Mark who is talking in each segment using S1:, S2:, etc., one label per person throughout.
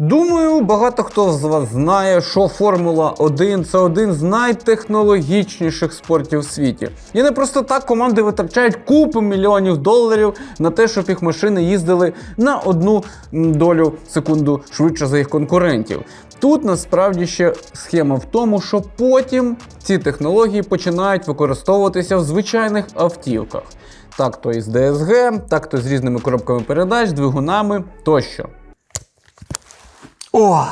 S1: Думаю, багато хто з вас знає, що Формула 1 це один з найтехнологічніших спортів у світі. І не просто так команди витрачають купу мільйонів доларів на те, щоб їх машини їздили на одну долю секунду швидше за їх конкурентів. Тут насправді ще схема в тому, що потім ці технології починають використовуватися в звичайних автівках. Так то із DSG, так то з різними коробками передач, двигунами тощо. О!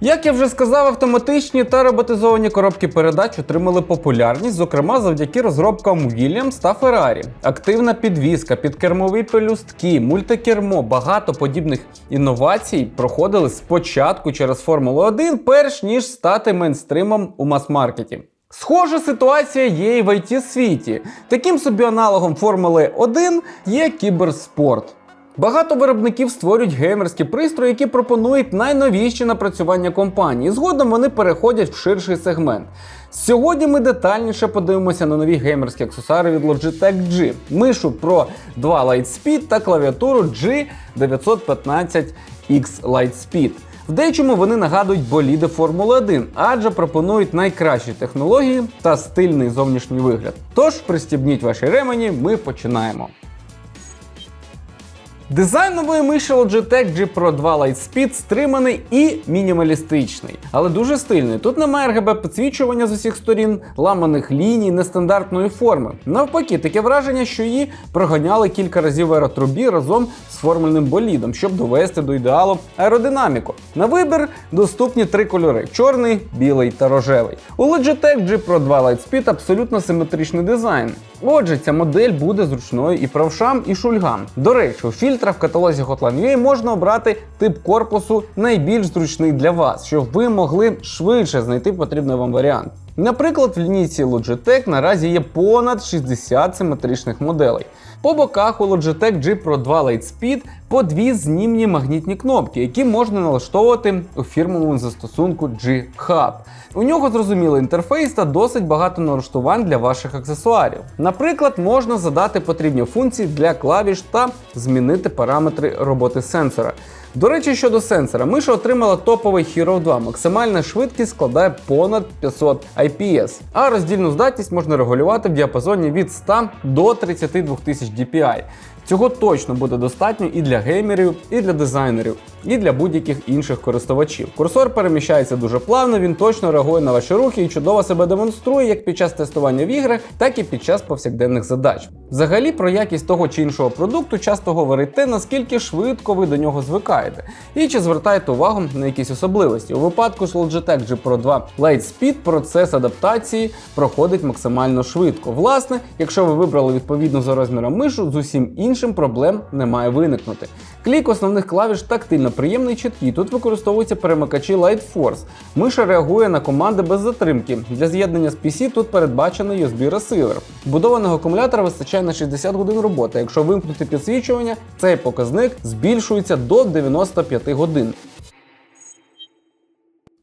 S1: Як я вже сказав, автоматичні та роботизовані коробки передач отримали популярність, зокрема завдяки розробкам Williams та Ferrari. Активна підвізка, підкермові пелюстки, мультикермо, багато подібних інновацій проходили спочатку через Формулу 1, перш ніж стати мейнстримом у мас-маркеті. Схожа ситуація є і в it світі. Таким собі аналогом Формули 1 є кіберспорт. Багато виробників створюють геймерські пристрої, які пропонують найновіші напрацювання компанії. Згодом вони переходять в ширший сегмент. Сьогодні ми детальніше подивимося на нові геймерські аксесуари від Logitech G, мишу Pro 2 Lightspeed та клавіатуру G915X Lightspeed. В деячому вони нагадують боліди Формули 1, адже пропонують найкращі технології та стильний зовнішній вигляд. Тож пристібніть ваші ремені, ми починаємо. Дизайн нової миші Logitech G Pro 2 Lightspeed стриманий і мінімалістичний, але дуже стильний. Тут немає RGB підсвічування з усіх сторін, ламаних ліній, нестандартної форми. Навпаки, таке враження, що її проганяли кілька разів в аеротрубі разом з формульним болідом, щоб довести до ідеалу аеродинаміку. На вибір доступні три кольори: чорний, білий та рожевий. У Logitech G Pro 2 Lightspeed абсолютно симетричний дизайн. Отже, ця модель буде зручною і правшам, і шульгам. До речі, у фільтрах в каталозі Hotline.ua можна обрати тип корпусу найбільш зручний для вас, щоб ви могли швидше знайти потрібний вам варіант. Наприклад, в лінійці Logitech наразі є понад 60 симетричних моделей. По боках у Logitech G Pro 2 Lightspeed по дві знімні магнітні кнопки, які можна налаштовувати у фірмовому застосунку G Hub. У нього зрозумілий інтерфейс та досить багато налаштувань для ваших аксесуарів. Наприклад, можна задати потрібні функції для клавіш та змінити параметри роботи сенсора. До речі, щодо сенсора, миша отримала топовий Hero 2. Максимальна швидкість складає понад 500 IPS, а роздільну здатність можна регулювати в діапазоні від 100 до 32 тисяч DPI. Цього точно буде достатньо і для геймерів, і для дизайнерів, і для будь-яких інших користувачів. Курсор переміщається дуже плавно, він точно реагує на ваші рухи і чудово себе демонструє як під час тестування в іграх, так і під час повсякденних задач. Взагалі, про якість того чи іншого продукту часто говорить те, наскільки швидко ви до нього звикаєте, і чи звертаєте увагу на якісь особливості. У випадку з Logitech G Pro 2 Lightspeed процес адаптації проходить максимально швидко. Власне, якщо ви вибрали відповідно за розміром мишу, з усім іншим проблем не має виникнути. Клік основних клавіш тактильно приємний чіткий. Тут використовуються перемикачі Light Force. Миша реагує на команди без затримки. Для з'єднання з PC тут передбачений USB ресивер. Будованого акумулятора вистачає на 60 годин роботи. Якщо вимкнути підсвічування, цей показник збільшується до 95 годин.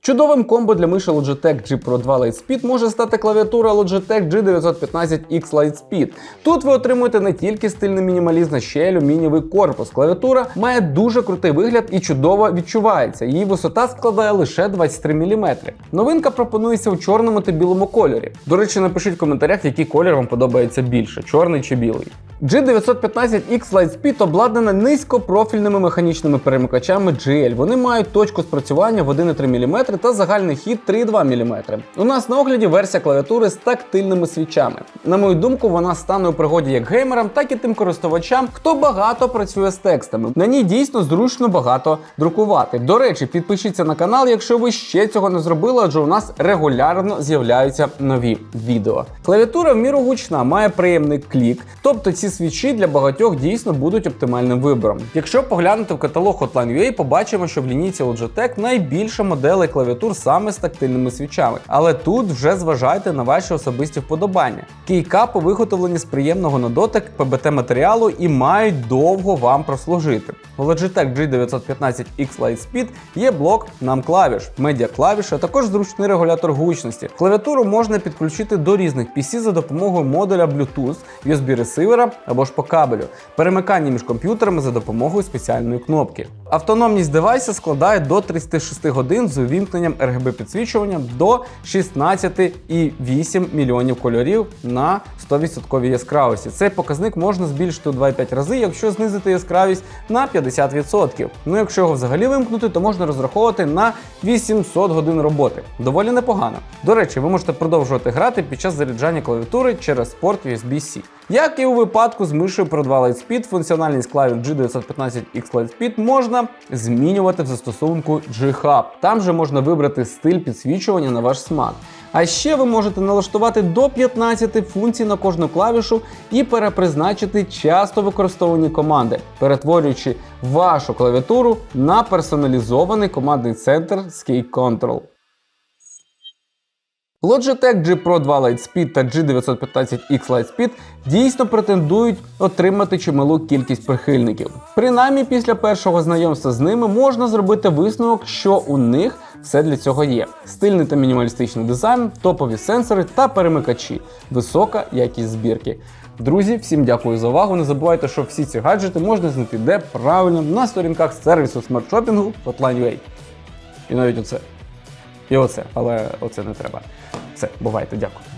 S1: Чудовим комбо для миші Logitech G Pro 2 Lightspeed може стати клавіатура Logitech G915X Lightspeed. Тут ви отримуєте не тільки стильний мінімалізм, а ще й алюмінієвий корпус. Клавіатура має дуже крутий вигляд і чудово відчувається. Її висота складає лише 23 мм. Новинка пропонується у чорному та білому кольорі. До речі, напишіть в коментарях, який колір вам подобається більше чорний чи білий. G915X Lightspeed обладнана низькопрофільними механічними перемикачами GL. Вони мають точку спрацювання в 1,3 мм та загальний хід 3,2 мм. У нас на огляді версія клавіатури з тактильними свічами. На мою думку, вона стане у пригоді як геймерам, так і тим користувачам, хто багато працює з текстами. На ній дійсно зручно багато друкувати. До речі, підпишіться на канал, якщо ви ще цього не зробили, адже у нас регулярно з'являються нові відео. Клавіатура в міру гучна, має приємний клік, тобто ці свічі для багатьох дійсно будуть оптимальним вибором. Якщо поглянути в каталог Hotline UA, побачимо, що в лінійці Logitech найбільше моделей клавіатур клавіатур саме з тактильними свічами. Але тут вже зважайте на ваші особисті вподобання. Кейкапи виготовлені з приємного на дотик ПБТ матеріалу і мають довго вам прослужити. У Logitech G915X Lightspeed є блок нам клавіш, медіа клавіш, а також зручний регулятор гучності. Клавіатуру можна підключити до різних PC за допомогою модуля Bluetooth, USB ресивера або ж по кабелю, перемикання між комп'ютерами за допомогою спеціальної кнопки. Автономність девайса складає до 36 годин з увімкненням RGB підсвічування до 16,8 мільйонів кольорів на 100% яскравості. Цей показник можна збільшити у 2,5 рази, якщо знизити яскравість на 50%. Ну якщо його взагалі вимкнути, то можна розраховувати на 800 годин роботи. Доволі непогано. До речі, ви можете продовжувати грати під час заряджання клавіатури через порт USB-C. Як і у випадку з мишею Pro 2 Lightspeed, функціональність клавіш G915X Lightspeed можна змінювати в застосунку G-Hub. Там же можна вибрати стиль підсвічування на ваш смак. А ще ви можете налаштувати до 15 функцій на кожну клавішу і перепризначити часто використовані команди, перетворюючи вашу клавіатуру на персоналізований командний центр Key Control. Logitech G Pro 2 Lightspeed та G915X Lightspeed дійсно претендують отримати чималу кількість прихильників. Принаймні після першого знайомства з ними можна зробити висновок, що у них все для цього є: стильний та мінімалістичний дизайн, топові сенсори та перемикачі, висока якість збірки. Друзі, всім дякую за увагу. Не забувайте, що всі ці гаджети можна знайти де правильно на сторінках сервісу смарт-шопінгу Hotline.ua. І навіть оце. І оце, але оце не треба. Все, бувайте, дякую.